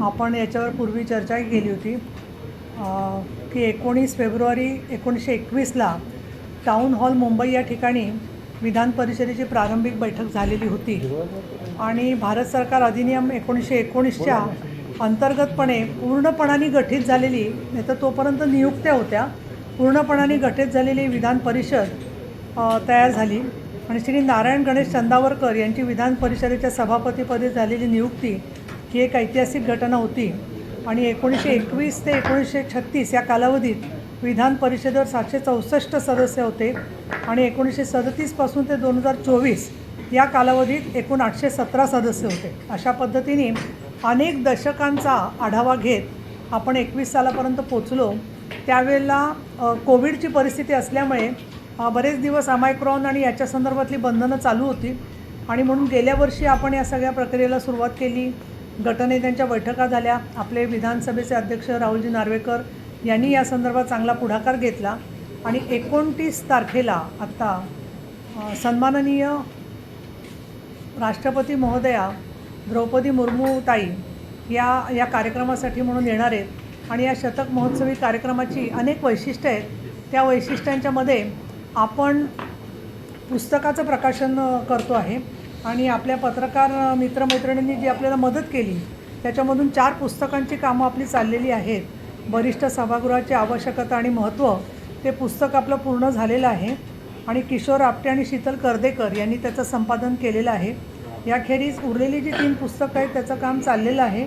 आपण याच्यावर पूर्वी चर्चाही केली होती की एकोणीस फेब्रुवारी एकोणीसशे एकवीसला टाऊन हॉल मुंबई या ठिकाणी विधान परिषदेची प्रारंभिक बैठक झालेली होती. आणि भारत सरकार अधिनियम एकोणीसशे एकोणीसच्या अंतर्गतपणे पूर्णपणाने गठीत झालेली नाही तर तोपर्यंत नियुक्त्या होत्या पूर्णपणाने गठीत झालेली विधान परिषद तयार झाली. आणि श्री नारायण गणेश चंदावरकर यांची विधान परिषदेच्या सभापतीपदी झालेली नियुक्ती ही एक ऐतिहासिक घटना होती. आणि एकोणीसशे एकवीस ते एकोणीसशे छत्तीस या कालावधीत विधान परिषदेवर सातशे चौसष्ट सदस्य होते. आणि एकोणीसशे सदतीसपासून ते दोन हजार चोवीस या कालावधीत एकूण आठशे सतरा सदस्य होते. अशा पद्धतीने अनेक दशकांचा आढावा घेत आपण एकवीस सालापर्यंत पोचलो त्यावेळेला कोविडची परिस्थिती असल्यामुळे बरेच दिवस अमायक्रॉन आणि याच्या संदर्भातली बंधनं चालू होती. आणि म्हणून गेल्या वर्षी आपण या सगळ्या प्रक्रियेला सुरुवात केली. गटनेत्यांच्या बैठका झाल्या. आपले विधानसभेचे अध्यक्ष राहुलजी नार्वेकर यांनी या संदर्भात चांगला पुढाकार घेतला आणि एकोणतीस तारखेला आत्ता सन्माननीय राष्ट्रपती महोदया द्रौपदी मुर्मू ताई या या कार्यक्रमासाठी म्हणून येणार आहेत आणि या शतक महोत्सवी कार्यक्रमाची अनेक वैशिष्ट्य आहेत. त्या वैशिष्ट्यांच्यामध्ये आपण पुस्तकाचं प्रकाशन करतो आहे. आणि आपल्या पत्रकार मित्रमैत्रिणींनी जी आपल्याला मदत केली त्याच्यामधून चार पुस्तकांची कामं आपली चाललेली आहेत. वरिष्ठ सभागृहाची आवश्यकता आणि महत्त्व ते पुस्तक आपलं पूर्ण झालेलं आहे. आणि किशोर आपटे आणि शीतल कर्देकर यांनी त्याचं संपादन केलेलं आहे. याखेरीज उरलेली जी तीन पुस्तकं आहेत त्याचं काम चाललेलं आहे.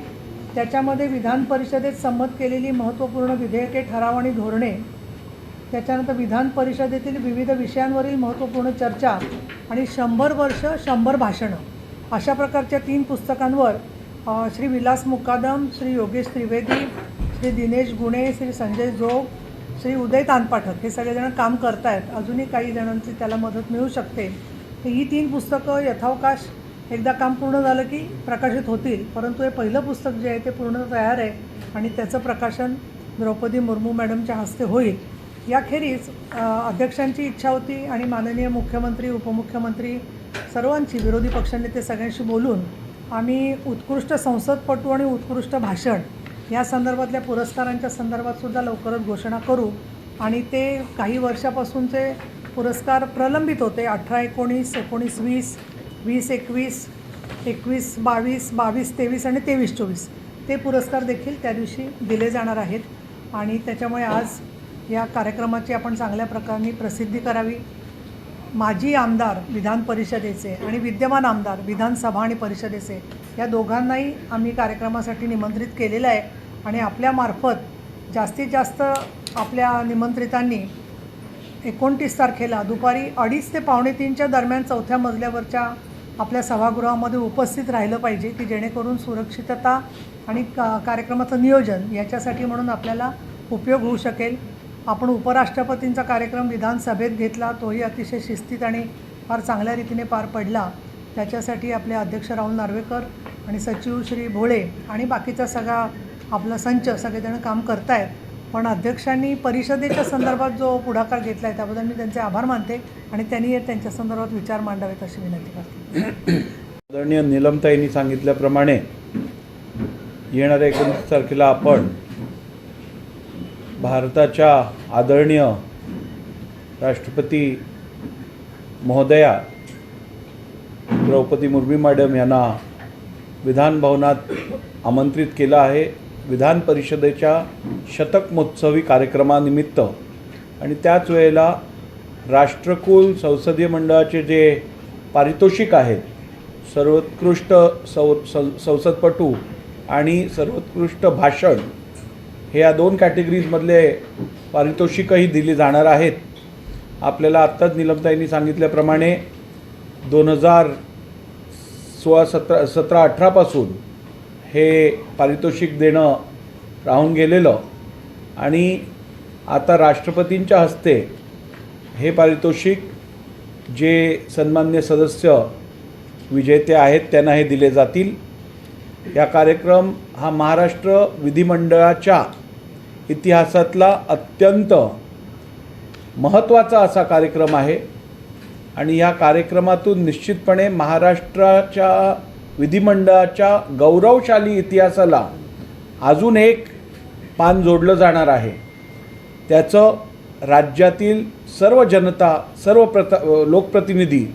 त्याच्यामध्ये विधान परिषदेत संमत केलेली महत्त्वपूर्ण विधेयके ठराव आणि धोरणे त्याच्यानंतर विधान परिषदेतील विविध विषयांवरील महत्त्वपूर्ण चर्चा आणि शंभर वर्ष शंभर भाषणं अशा प्रकारच्या तीन पुस्तकांवर श्री विलास मुकादम श्री योगेश त्रिवेदी श्री दिनेश गुणे श्री संजय जोग श्री उदय तानपाठक हे सगळेजण काम करत आहेत अजूनही काही जणांची त्याला मदत मिळू शकते. तर ही तीन पुस्तकं यथावकाश एकदा काम पूर्ण झालं की प्रकाशित होतील. परंतु हे पहिलं पुस्तक जे आहे ते पूर्ण तयार आहे आणि त्याचं प्रकाशन द्रौपदी मुर्मू मॅडमच्या हस्ते होईल. याखेरीज अध्यक्षांची इच्छा होती आणि माननीय मुख्यमंत्री उपमुख्यमंत्री सर्वांची विरोधी पक्षनेते सगळ्यांशी बोलून आम्ही उत्कृष्ट संसदपटू आणि उत्कृष्ट भाषण या संदर्भातल्या पुरस्कारांच्या संदर्भात सुद्धा लवकरच घोषणा करू. आणि ते काही वर्षापासूनचे पुरस्कार प्रलंबित होते. अठरा एकोणीस एकोणीस वीस वीस एकवीस एकवीस बावीस बावीस तेवीस आणि तेवीस चोवीस. ते पुरस्कार देखील त्या दिवशी दिले जाणार आहेत. आणि त्याच्यामुळे आज या कार्यक्रमाची आपण चांगल्या प्रकारे प्रसिद्धी करावी. माजी आमदार विधान परिषदेचे आणि विद्यमान आमदार विधानसभा आणि परिषदेचे या दोघांनाही आम्ही कार्यक्रमासाठी निमंत्रित केलेलं आहे आणि आपल्यामार्फत जास्तीत जास्त आपल्या निमंत्रितांनी एकोणतीस तारखेला दुपारी अडीच ते पावणे तीनच्या दरम्यान चौथ्या मजल्यावरच्या आपल्या सभागृहामध्ये उपस्थित राहिलं पाहिजे की जेणेकरून सुरक्षितता आणि का कार्यक्रमाचं नियोजन याच्यासाठी म्हणून आपल्याला उपयोग होऊ शकेल. आपण उपराष्ट्रपतींचा कार्यक्रम विधानसभेत घेतला तोही अतिशय शिस्तीत आणि फार चांगल्या रीतीने पार पडला. त्याच्यासाठी आपले अध्यक्ष राहुल नार्वेकर आणि सचिव श्री भोळे आणि बाकीचा सगळा आपला संच सगळेजण काम करतायत. पण अध्यक्षांनी परिषदेच्या संदर्भात जो पुढाकार घेतला आहे त्याबद्दल मी त्यांचे आभार मानते आणि त्यांनी त्यांच्या संदर्भात विचार मांडावेत अशी विनंती करते. आदरणीय निलमताईंनी सांगितल्याप्रमाणे येणाऱ्या एकोणीस तारखेला आपण भारताच्या आदरणीय राष्ट्रपती महोदया द्रौपदी मुर्मी मॅडम यांना विधान भवनात आमंत्रित केलं आहे. विधान परिषदेच्या शतक महोत्सवी कार्यक्रमानिमित्त. आणि त्याच वेळेला राष्ट्रकुल संसदीय मंडळाचे जे पारितोषिक आहेत सर्वोत्कृष्ट सौ सं संसदपटू आणि सर्वोत्कृष्ट भाषण हे या दोन कॅटेगरीजमधले पारितोषिकही दिली जाणार आहेत. आपल्याला आत्ताच निलमताईंनी सांगितल्याप्रमाणे दोन हजार सोळा सतरा सतरा अठरापासून हे पारितोषिक देणं राहून गेलेलं आणि आता राष्ट्रपतींच्या हस्ते हे पारितोषिक जे सन्मान्य सदस्य विजेते आहेत त्यांना हे दिले जातील. या कार्यक्रम हा महाराष्ट्र विधिमंडळाच्या इतिहासातला अत्यंत महत्त्वाचा असा कार्यक्रम आहे. आणि या कार्यक्रमातून निश्चितपणे महाराष्ट्राच्या विधिमंडळाच्या गौरवशाली इतिहासाला अजून एक पान जोडलं जाणार आहे. त्याचं राज्यातील सर्व जनता सर्व प्रत लोकप्रतिनिधी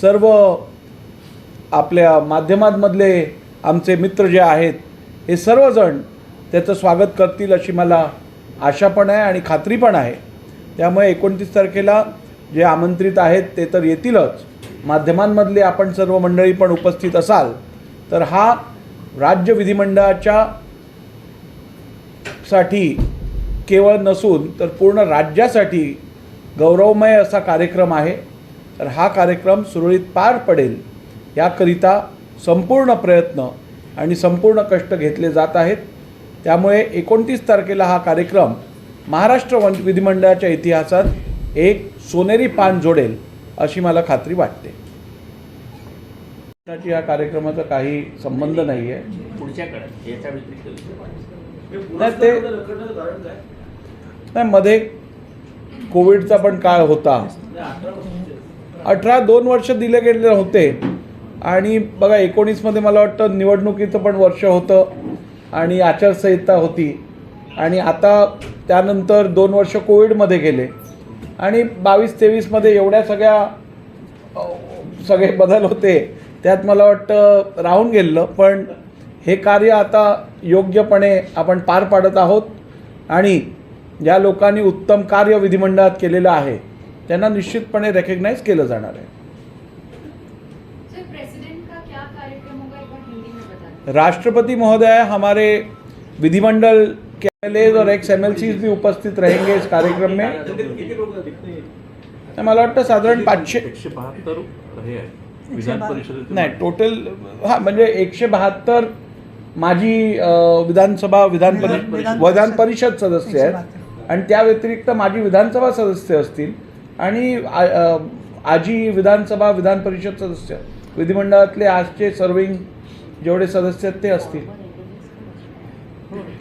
सर्व आपल्या माध्यमांमधले आमचे मित्र जे आहेत हे सर्वजण त्याचं स्वागत करतील अशी मला आशा पण आहे आणि खात्री पण आहे. त्यामुळे एकोणतीस तारखेला जे आमंत्रित आहेत ते तर येतीलच. माध्यमांमधले आपण सर्व मंडळी पण उपस्थित असाल तर हा राज्य विधिमंडळाच्या साठी केवळ नसून तर पूर्ण राज्यासाठी गौरवमय असा कार्यक्रम आहे. तर हा कार्यक्रम सुरळीत पार पडेल याकरिता संपूर्ण प्रयत्न आणि संपूर्ण कष्ट घेतले जात आहेत. त्यामुळे एकोणतीस तारखेला हा कार्यक्रम महाराष्ट्र वन विधिमंडळाच्या इतिहासात एक सोनेरी पान जोडेल अशी मला खात्री वाटते. या कार्यक्रमाचा काही संबंध नाही आहे पुढच्या काळात ते नाही मध्ये कोविडचा पण काळ होता. अठरा दोन वर्ष दिले गेले होते. आणि बघा एकोणीसमध्ये मला वाटतं निवडणुकीचं पण वर्ष होतं आणि आचारसंहिता होती. आणि आता त्यानंतर दोन वर्ष कोविडमध्ये गेले. आणि बावीस तेवीसमध्ये एवढ्या सगळ्या सगळे बदल होते. त्यात मला वाटतं राहून गेलं पण हे कार्य आता योग्यपणे आपण पार पाडत आहोत. आणि ज्या लोकांनी उत्तम कार्य विधिमंडळात केलेलं आहे. त्यांना निश्चितपणे रेकग्नाईज केलं जाणार आहे सर प्रेसिडेंट का क्या कार्यक्रम होगा एक बार हिंदी में बता दें राष्ट्रपति महोदय हमारे विधिमंडल के एम और एक्स एम भी उपस्थित रहेंगे इस कार्यक्रम में। मला वाटतं साधारण पाचशे एकशे बहात्तर हे। आहे एकशे विधान परिषदेचे नाही टोटल हा म्हणजे एकशे बहात्तर माजी अ, विधानसभा विधान विधान- परि विधान परिषद परिषद सदस्य आहेत. आणि त्या व्यतिरिक्त माजी विधानसभा सदस्य असतील आणि आजी विधानसभा विधान परिषद सदस्य. विधिमंडळातले आजचे सर्विंग जेवढे सदस्य आहेत ते असतील.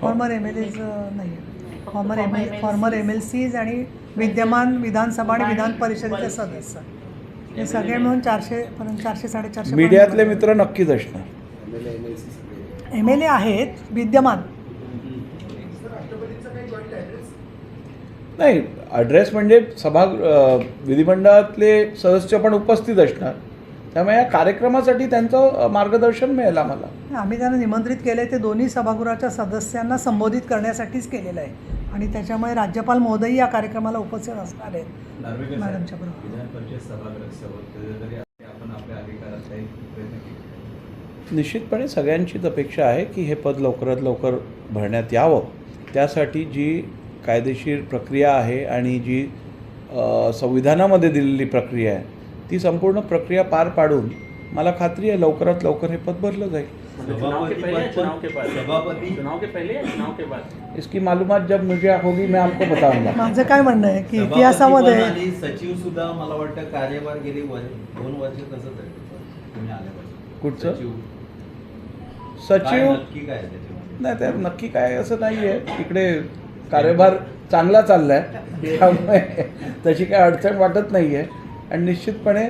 फॉर्मर एम एल एज नाही. Former M L former M L Cs आणि विद्यमान विधानसभा आणि विधान परिषदेचे सदस्य. हे सगळे मिळून चारशे पर्यंत चारशे साडेचारशे मीडियातले मित्र नक्कीच असणार. एम एल ए आहेत विद्यमान. नाही ॲड्रेस म्हणजे सभा विधिमंडळातले सदस्य पण उपस्थित असणार. त्यामुळे या कार्यक्रमासाठी त्यांचं मार्गदर्शन मिळेल आम्हाला. आम्ही त्यांना निमंत्रित केले ते दोन्ही सभागृहाच्या सदस्यांना संबोधित करण्यासाठीच केलेलं आहे. आणि त्याच्यामुळे राज्यपाल महोदय या कार्यक्रमाला उपस्थित असणार आहेत. मॅडमच्या बरोबर. निश्चितपणे सगळ्यांचीच अपेक्षा आहे की हे पद लवकरात लवकर भरण्यात यावं. त्यासाठी जी कायदेशीर प्रक्रिया आहे आणि जी संविधानामध्ये दिलेली प्रक्रिया आहे ती संपूर्ण प्रक्रिया पार पाडून मला खात्री आहे लवकरात लवकर हे पद भरलं जाईल. मतलब चुनाव के पहले या चुनाव के बाद? सभापती? चुनाव के पहले या चुनाव के बाद? इसकी मालूमात जब मुझे होगी मैं आपको बताऊंगा. माझं काय म्हणणं आहे की इतिहासामध्ये सचिव सुद्धा मला वाटतं कार्यभार गेली दोन वर्ष आल्यापासून कुठचं? सचिव. नाही त्यात नक्की काय असं नाही आहे इकडे कार्यभार चांगला चालला आहे त्यामुळे तशी काय अडचण वाटत नाही आहे आणि निश्चितपणे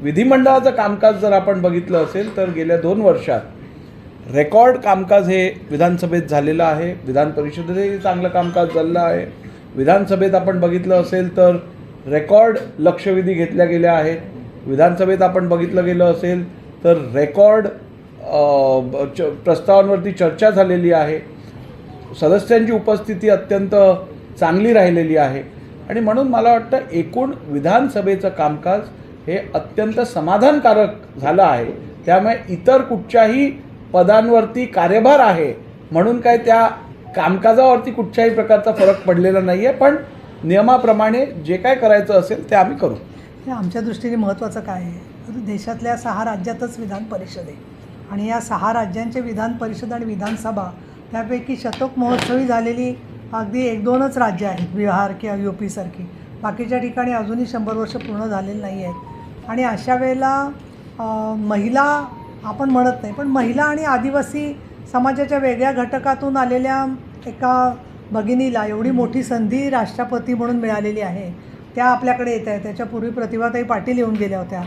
विधिमंडळाचं कामकाज जर आपण बघितलं असेल तर गेल्या दोन वर्षात रेकॉर्ड कामकाज हे विधानसभेत झालेलं आहे. विधान परिषदेतही चांगलं कामकाज झालेलं आहे. विधानसभेत आपण बघितलं असेल तर रेकॉर्ड लक्षवेधी घेतल्या गेल्या आहेत. विधानसभेत आपण बघितलं गेलं असेल तर रेकॉर्ड ब- च प्रस्तावांवरती चर्चा झालेली आहे. सदस्यांची उपस्थिती अत्यंत चांगली राहिलेली आहे. आणि म्हणून मला वाटतं एकूण विधानसभेचं कामकाज हे अत्यंत समाधानकारक झालं आहे. त्यामुळे इतर कुठच्याही पदांवरती कार्यभार आहे. म्हणून काय त्या कामकाजावरती कुठच्याही प्रकारचा फरक पडलेला नाही आहे पण नियमाप्रमाणे जे काय करायचं असेल ते आम्ही करू. हे आमच्या दृष्टीने महत्त्वाचं काय आहे? देशातल्या सहा राज्यातच विधान परिषद आहे. आणि या सहा राज्यांचे विधान परिषद आणि विधानसभा त्यापैकी शतक महोत्सवी झालेली अगदी एक दोनच राज्य आहेत बिहार किंवा यू पीसारखी बाकीच्या ठिकाणी अजूनही शंभर वर्ष पूर्ण झालेली नाही आहेत. आणि अशा वेळेला महिला आपण म्हणत नाही पण महिला आणि आदिवासी समाजाच्या वेगळ्या घटकातून आलेल्या एका भगिनीला एवढी मोठी संधी राष्ट्रपती म्हणून मिळालेली आहे. त्या आपल्याकडे येत आहे त्याच्यापूर्वी प्रतिभाताई पाटील येऊन गेल्या होत्या.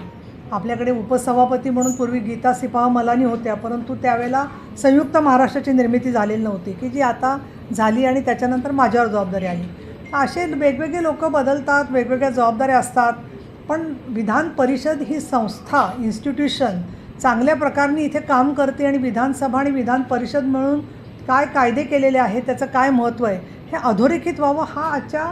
आपल्याकडे उपसभापती म्हणून पूर्वी गीता सिपाह मलानी होत्या परंतु त्यावेळेला संयुक्त महाराष्ट्राची निर्मिती झालेली नव्हती की जी आता झाली आणि त्याच्यानंतर माझ्यावर जबाबदारी आली. असे वेगवेगळे लोक बदलतात वेगवेगळ्या जबाबदाऱ्या असतात. पण विधान परिषद ही संस्था इन्स्टिट्यूशन चांगल्या प्रकारे इथे काम करते आणि विधानसभा आणि विधान परिषद मिळून काय कायदे केलेले आहेत त्याचं काय महत्त्व आहे हे अधोरेखित व्हावं हा आजच्या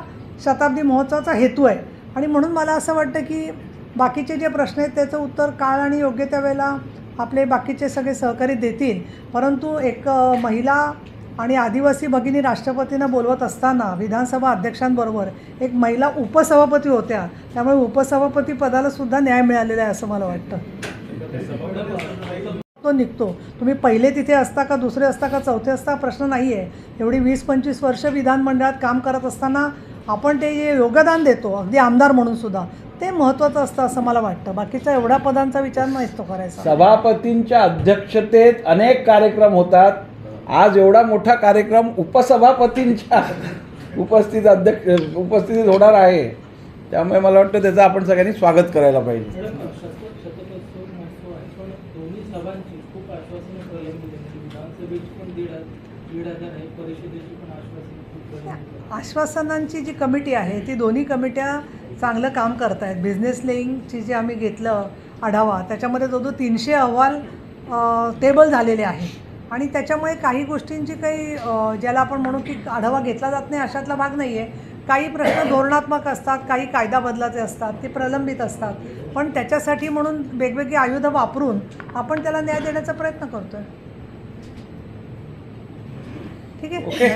शताब्दी महोत्सवाचा हेतू आहे. आणि म्हणून मला असं वाटतं की बाकीचे जे प्रश्न आहेत त्याचं उत्तर काळ आणि योग्य त्या वेळेला आपले बाकीचे सगळे सहकारी देतील. परंतु एक महिला आणि आदिवासी भगिनी राष्ट्रपतींना बोलवत असताना विधानसभा अध्यक्षांबरोबर एक महिला उपसभापती होत्या. त्यामुळे उपसभापती पदाला सुद्धा न्याय मिळालेला आहे असं मला वाटतं. तो निघतो. तुम्ही पहिले तिथे असता का दुसरे असता का चौथे असता प्रश्न नाही आहे एवढी वीस पंचवीस वर्ष विधानमंडळात काम करत असताना आपण ते जे योगदान देतो अगदी आमदार म्हणून सुद्धा. ते महत्त्वाचं असतं असं मला वाटतं. बाकीच्या एवढ्या पदांचा विचार नाहीच तो करायचा. सभापतींच्या अध्यक्षतेत अनेक कार्यक्रम होतात. आज एवढा मोठा कार्यक्रम उपसभापतींच्या उपस्थित अध्यक्ष उपस्थितीत होणार आहे. त्यामुळे मला वाटतं त्याचं आपण सगळ्यांनी स्वागत करायला पाहिजे. आश्वासनांची जी कमिटी आहे ती दोन्ही कमिट्या चांगलं काम करत आहेत बिझनेस लिंकची जे आम्ही घेतलं आढावा त्याच्यामध्ये जवळजवळ तीनशे अहवाल टेबल झालेले आहेत. आणि त्याच्यामुळे काही गोष्टींची काही ज्याला आपण म्हणू की आढावा घेतला जात नाही अशातला भाग नाही आहे काही प्रश्न धोरणात्मक असतात काही कायदा बदलाचे असतात ते प्रलंबित असतात. पण त्याच्यासाठी म्हणून वेगवेगळी आयुधं वापरून आपण त्याला न्याय देण्याचा प्रयत्न करतो आहे ठीक आहे?